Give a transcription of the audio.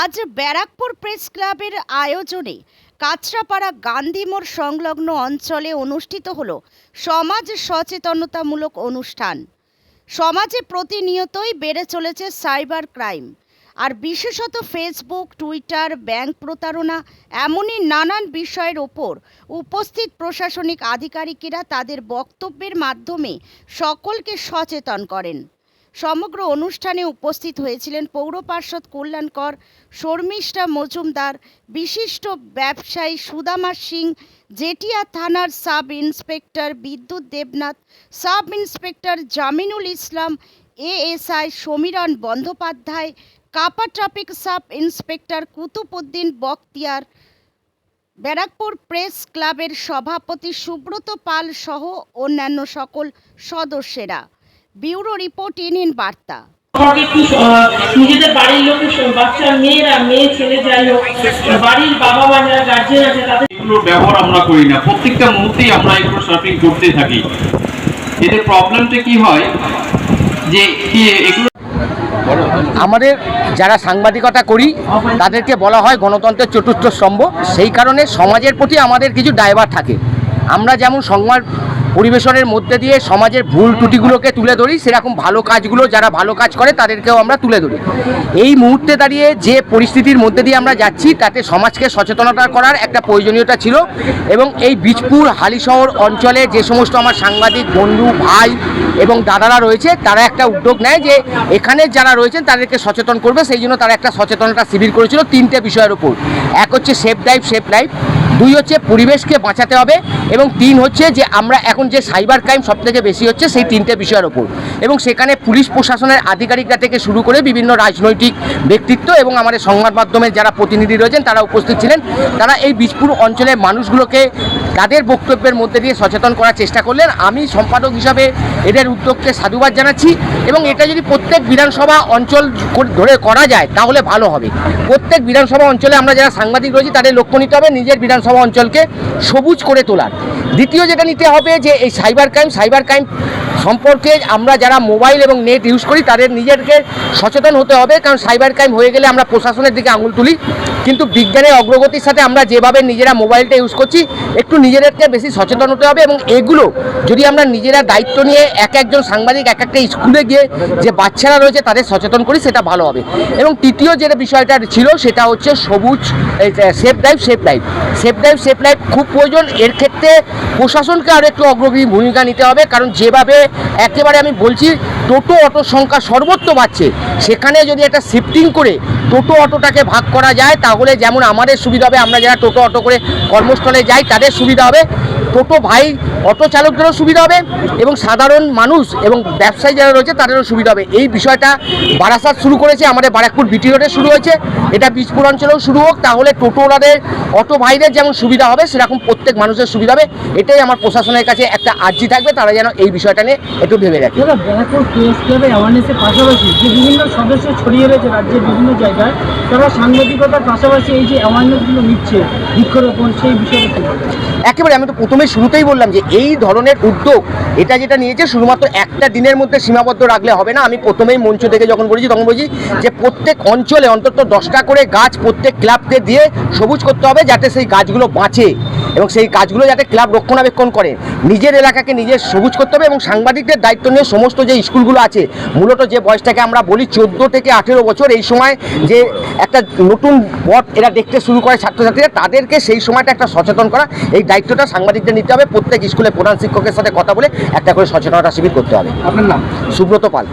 আজ ব্যারাকপুর প্রেস ক্লাবের আয়োজনে কাঁচরাপাড়া গান্ধী মোড় সংলগ্ন অঞ্চলে অনুষ্ঠিত হল সমাজ সচেতনতামূলক অনুষ্ঠান। সমাজে প্রতিনিয়তই বেড়ে চলেছে সাইবার ক্রাইম। আর বিশেষত ফেসবুক, টুইটার, ব্যাংক প্রতারণা এমনই নানান বিষয়ের ওপর উপস্থিত প্রশাসনিক আধিকারিকেরা তাদের বক্তব্যের মাধ্যমে সকলকে সচেতন করেন। সমগ্র অনুষ্ঠানে উপস্থিত হয়েছিলেন পৌর পার্ষদ কল্যাণকর শর্মিষ্ঠা মজুমদার, বিশিষ্ট ব্যবসায়ী সুদামা সিং, জেটিয়া থানার sub inspector Bidyut Debnath, sub inspector Jaminul Islam, ASI Samiran Bandyopadhyay, কাপা traffic sub inspector Qutubuddin Bakhtiyar, Barrackpore press ক্লাবের সভাপতি সুব্রত পাল সহ অন্যান্য সকল সদস্যেরা। ব্যুরো রিপোর্ট ইন ইন বার্তা নিজেদের বাড়ির সঙ্গে বাচ্চা মেয়েরা মেয়ে ছেলে যাই হোক বাড়ির বাবা মা যারা গার্জেন আছে তাদের এগুলোর ব্যবহার আমরা করি না। প্রত্যেকটা মুহূর্তেই আমরা এগুলো সার্ফিং করতে থাকি। এতে প্রবলেমটা কি হয়? যে এগুলো আমাদের যারা সাংবাদিকতা করি তাদেরকে বলা হয় গণতন্ত্রের চতুর্থ স্তম্ভ। সেই কারণে সমাজের প্রতি আমাদের কিছু দায়ভার থাকে। আমরা যেমন সংবাদ পরিবেশনের মধ্যে দিয়ে সমাজের ভুল ত্রুটিগুলোকে তুলে ধরি, সেরকম ভালো কাজগুলো যারা ভালো কাজ করে তাদেরকেও আমরা তুলে ধরি। এই মুহূর্তে দাঁড়িয়ে যে পরিস্থিতির মধ্যে দিয়ে আমরা যাচ্ছি, তাতে সমাজকে সচেতনতা করার একটা প্রয়োজনীয়তা ছিল এবং এই বীজপুর হালিশহর অঞ্চলে যে সমস্ত আমার সাংবাদিক, বন্ধু, ভাই এবং দাদারা রয়েছে, তারা একটা উদ্যোগ নেয় যে এখানে যারা রয়েছেন তাদেরকে সচেতন করবে, সেই জন্য তারা একটা সচেতনতা শিবির করেছিল তিনটে বিষয়ের উপর। এক হচ্ছে সেফ লাইফ সেফ লাইফ দুই হচ্ছে পরিবেশকে বাঁচাতে হবে এবং তিন হচ্ছে যে আমরা এখন যে সাইবার ক্রাইম সব থেকে বেশি হচ্ছে সেই তিনটে বিষয়ের ওপর। এবং সেখানে পুলিশ প্রশাসনের আধিকারিকরা থেকে শুরু করে বিভিন্ন রাজনৈতিক ব্যক্তিত্ব এবং আমাদের সংবাদ মাধ্যমের যারা প্রতিনিধি রয়েছেন, তারা উপস্থিত ছিলেন। তারা এই বীজপুর অঞ্চলের মানুষগুলোকে তাদের বক্তব্যের মধ্যে দিয়ে সচেতন করার চেষ্টা করলেন। আমি সম্পাদক হিসাবে এদের উদ্যোগকে সাধুবাদ জানাচ্ছি এবং এটা যদি প্রত্যেক বিধানসভা অঞ্চল ধরে করা যায়, তাহলে ভালো হবে। প্রত্যেক বিধানসভা অঞ্চলে আমরা যারা সাংবাদিক রয়েছি, তাদের লক্ষ্য নিতে হবে নিজের বিধানসভা অঞ্চলকে সবুজ করে তোলার। দ্বিতীয় যেটা নিতে হবে যে এই সাইবার ক্রাইম সাইবার ক্রাইম সম্পর্কে আমরা যারা মোবাইল এবং নেট ইউজ করি, তাদের নিজেদেরকে সচেতন হতে হবে। কারণ সাইবার ক্রাইম হয়ে গেলে আমরা প্রশাসনের দিকে আঙুল তুলি। কিন্তু বিজ্ঞানের অগ্রগতির সাথে আমরা যেভাবে নিজেরা মোবাইলটা ইউজ করছি, একটু নিজেদেরকে বেশি সচেতন হতে হবে এবং এগুলো যদি আমরা নিজেরা দায়িত্ব নিয়ে এক একজন সাংবাদিক, এক একটা স্কুলে গিয়ে যে বাচ্চারা রয়েছে তাদের সচেতন করি, সেটা ভালো হবে। এবং তৃতীয় যেটা বিষয়টা ছিল, সেটা হচ্ছে সবুজ safe drive safe life safe life safe life খুব প্রয়োজন। এর ক্ষেত্রে প্রশাসনকে আরও একটু অগ্রগী ভূমিকা নিতে হবে, কারণ যেভাবে একেবারে আমি বলছি, টোটো অটোর সংখ্যা সর্বত্র বাড়ছে। সেখানে যদি একটা শিফটিং করে টোটো অটোটাকে ভাগ করা যায়, তাহলে যেমন আমাদের সুবিধা হবে, আমরা যারা টোটো অটো করে কর্মস্থলে যাই, তাদের সুবিধা হবে। টোটো ভাই, অটো চালকদেরও সুবিধা হবে এবং সাধারণ মানুষ এবং ব্যবসায়ী যারা রয়েছে তাদেরও সুবিধা হবে। এই বিষয়টা বারাসাত শুরু করেছে, আমাদের বারাকপুর বিটি রোডে শুরু হয়েছে। এটা বীজপুর অঞ্চলেও শুরু হোক, তাহলে টোটোওয়ালাদের অটো ভাইদের যেমন সুবিধা হবে, সেরকম প্রত্যেক মানুষের সুবিধা হবে। এটাই আমার প্রশাসনের কাছে একটা আর্জি থাকবে, তারা যেন এই বিষয়টা নিয়ে একটু ভেবে রাখে পাশাপাশি যে বিভিন্ন সদস্য ছড়িয়ে রয়েছে রাজ্যের বিভিন্ন জায়গায়, তারা সাংবাদিকতার পাশাপাশি এই যে অ্যাওয়ারনেসগুলো নিচ্ছে বৃক্ষরোপণ, সেই বিষয়ে? একেবারে আমি তো প্রথমে শুরুতেই বললাম যে এই ধরনের উদ্যোগ, এটা যেটা নিয়েছে শুধুমাত্র একটা দিনের মধ্যে সীমাবদ্ধ রাখলে হবে না। আমি প্রথমেই মঞ্চ থেকে যখন বলেছি তখন বলেছি যে প্রত্যেক অঞ্চলে অন্তত দশটা করে গাছ প্রত্যেক ক্লাবকে দিয়ে সবুজ করতে হবে যাতে সেই গাছগুলো বাঁচে এবং সেই গাছগুলো যাতে ক্লাব রক্ষণাবেক্ষণ করে। নিজের এলাকাকে নিজের সবুজ করতে হবে এবং সাংবাদিকদের দায়িত্ব নিয়ে সমস্ত যে স্কুলগুলো আছে, মূলত যে বয়সটাকে আমরা বলি চোদ্দ থেকে আঠেরো বছর, এই সময় যে একটা নতুন পথ এরা দেখতে শুরু করে ছাত্রছাত্রীরা, তাদেরকে সেই সময়টা একটা সচেতন করা। এই দায়িত্বটা সাংবাদিকদের নিতে হবে। প্রত্যেক স্কুলে প্রধান শিক্ষকের সাথে কথা বলে একটা করে সচেতনতা শিবির করতে হবে। আপনার নাম? সুব্রত পাল।